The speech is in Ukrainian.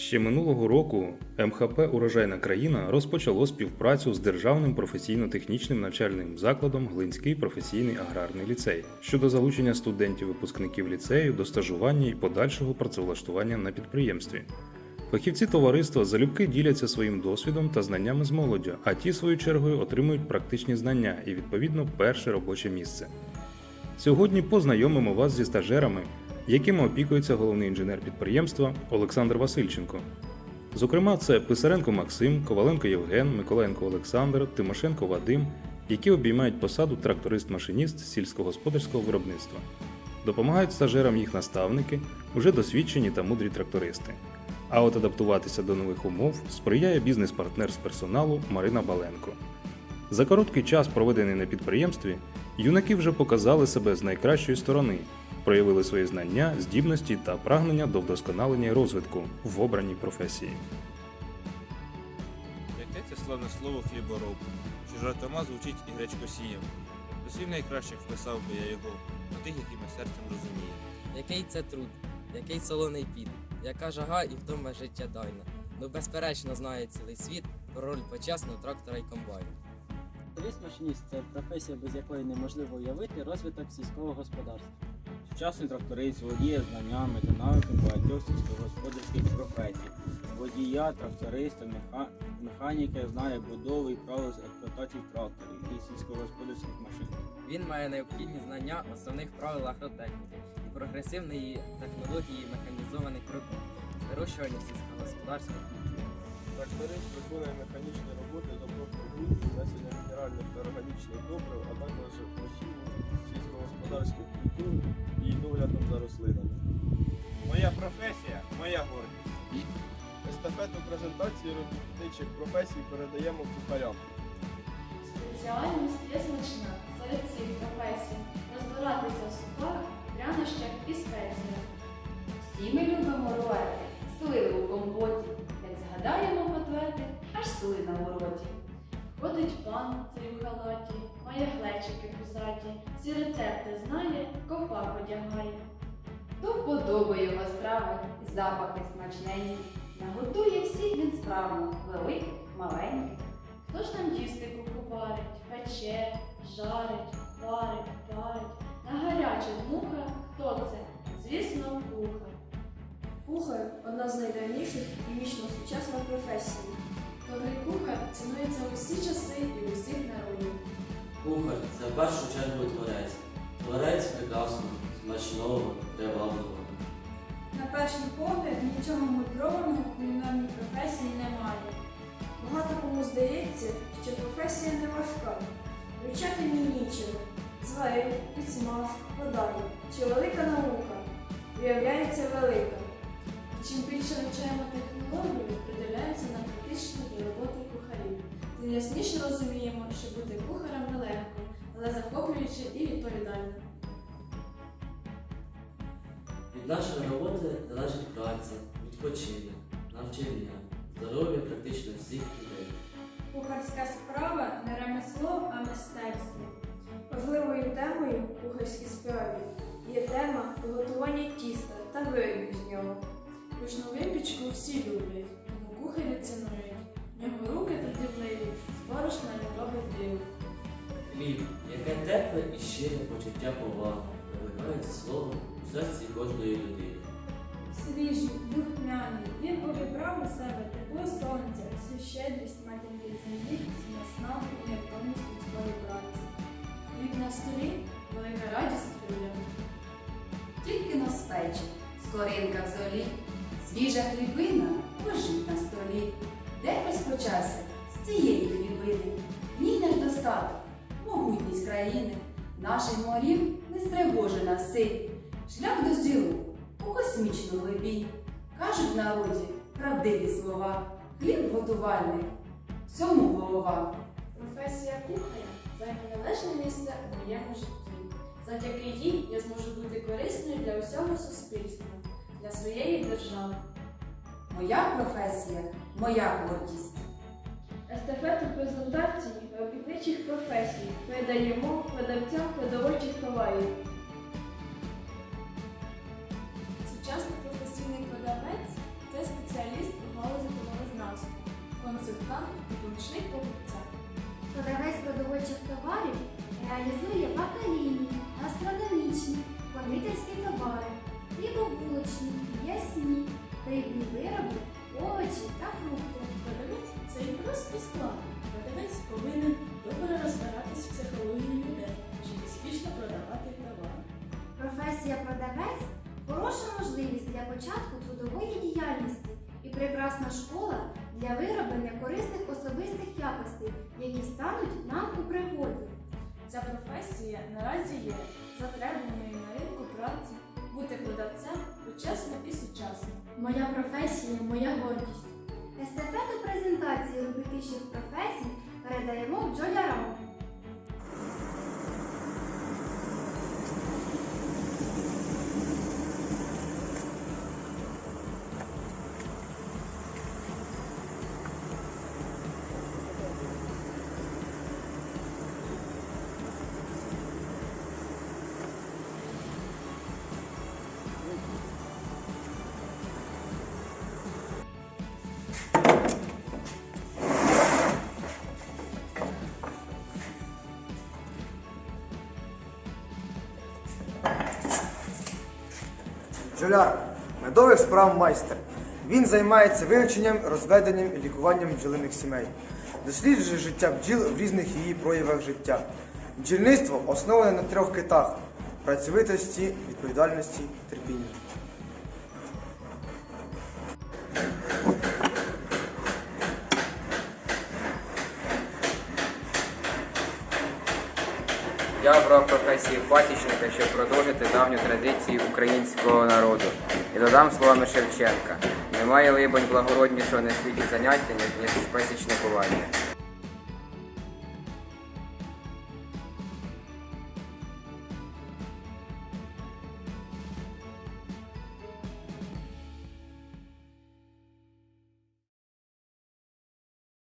Ще минулого року МХП Урожайна країна розпочало співпрацю з Державним професійно-технічним навчальним закладом Глинський професійний аграрний ліцей щодо залучення студентів-випускників ліцею до стажування і подальшого працевлаштування на підприємстві. Фахівці товариства залюбки діляться своїм досвідом та знаннями з молоддю, а ті, свою чергою, отримують практичні знання і, відповідно, перше робоче місце. Сьогодні познайомимо вас зі стажерами, якими опікується головний інженер підприємства Олександр Васильченко. Зокрема, це Писаренко Максим, Коваленко Євген, Миколаєнко Олександр, Тимошенко Вадим, які обіймають посаду тракторист-машиніст сільськогосподарського виробництва. Допомагають стажерам їх наставники, уже досвідчені та мудрі трактористи. А от адаптуватися до нових умов сприяє бізнес-партнер з персоналу Марина Баленко. За короткий час, проведений на підприємстві, юнаки вже показали себе з найкращої сторони, проявили свої знання, здібності та прагнення до вдосконалення і розвитку в обраній професії. Яке це славне слово хлібороб, що жартома звучить і гречкосієм. До слів найкращих вписав би я його, на тих, якими серцем розуміє. Який це труд, який солоний піт, яка жага і втома життєдайна. Ну, безперечно, знає цілий світ про роль почесного трактора і комбайну. Тракторист-машиніст це професія, без якої неможливо уявити розвиток сільського господарства. Сучасний тракторист володіє знаннями та навиками багатьох сільськогосподарських професій. Водія, тракториста, меха... механіка знає будови і правила з експлуатації тракторів і сільськогосподарських машин. Він має необхідні знання основних правил агротехніки і прогресивної технології механізованих робіт, вирощування сільськогосподарських культур. Тракторист виконує механічні роботи з органічних добрив, а також посіву сільськогосподарських культур і доглядом за рослинами. Моя професія моя гордість. Естафету презентації робітничих професій передаємо кухарям. Спеціальність є значна серед цих професій розбиратися в супах, прянощах і спеціях. Всі ми любимо роети, сливи у компоті. Як згадаємо котлети, аж слина в роті. Ходить пан цей у халаті, має глечики пузаті, всі рецепти знає, ковпак одягає. То вподобає його страви, і запахи смачненькі. Наготує всіх він справно, великих, маленьких. Хто ж нам їсти куку пече, жарить, варить, парить, на гарячих мухах хто це? Звісно, кухар. Кухар одна з найдавніших і вічно сучасних професій. Добрий кухар цінується у всі часи і у всіх народів. Кухар це в першу чергу творець. Творець прекрасного, смачного, привабливого. На перший погляд нічого мудрованого в кулінарній професії немає. Багато кому здається, що професія не важка. Вивчати мені нічого. Зварю, підсмаж, подаю. Чи велика наука? Виявляється велика. Чим більше вивчаємо технологію, придивляємося на практичні і роботи кухарів. Тим ясніше розуміємо, що бути кухарем нелегко, але захоплююче і відповідально. Від нашої роботи залежить праця, відпочинок, навчання, здоров'я практично всіх людей. Кухарська справа не ремесло, а мистецтво. Важливою темою кухарській справі є тема приготування тіста та виробів з нього. Пишну випічку всі люблять, тому кухарі цінують. В нього руки тоді вливі, з борошна не робить диво. Хліб, яке тепле і щире почуття поваги, викликається словом у серці кожної людини. Свіжий, духмяний, він обібрав у себе тепло сонця, всю щедрість матінки землі, смасна і невтомність людської праці. Хліб на столі велика радість людям. Тільки на спечі, скоринка в золі, свіжа хлібина лежить на столі. Де розпочався з цієї хлібини? В ній наш достаток, могутність країни, наших морів не стривожена силь. Шлях до зілу у космічну глибінь. Кажуть в народі правдиві слова. Хліб готувальник, всьому голова. Професія кухаря займе належне місце у моєму житті. Завдяки їй я зможу бути корисною для усього суспільства, для своєї держави. Моя професія, моя гордість. Естафету презентації робітничих професій передаємо продавцям продовольчих товарів. Сучасний професійний продавець це спеціаліст консультант і помічник покупця. Продавець продовольчих товарів реалізує бакалійні, гастрономічні, кондитерські товари, хлібобулочні, м'ясні, рибні вироби, овочі та фрукти. Продавець це і просто склад. Продавець повинен добре розбиратись в психології людей, щоб успішно продавати товар. Професія продавець хороша можливість для початку трудової діяльності і прекрасна школа для вироблення корисних особистих якостей, які стануть нам у пригоді. Ця професія наразі є затребуваною на ринку праці. Бути продавцем почесно і сучасно. Моя професія моя гордість. Естафету презентації робітничих професій передаємо бджолярам. Бджоляр медових справ майстер. Він займається вивченням, розведенням і лікуванням бджолиних сімей. Досліджує життя бджіл в різних її проявах життя. Бджільництво основане на трьох китах працьовитості, відповідальності, терпіння. Я обрав професію пасічника, щоб продовжити давню традицію українського народу. І додам словами Шевченка: немає либонь благороднішого на світі заняття, ніж пасічникування.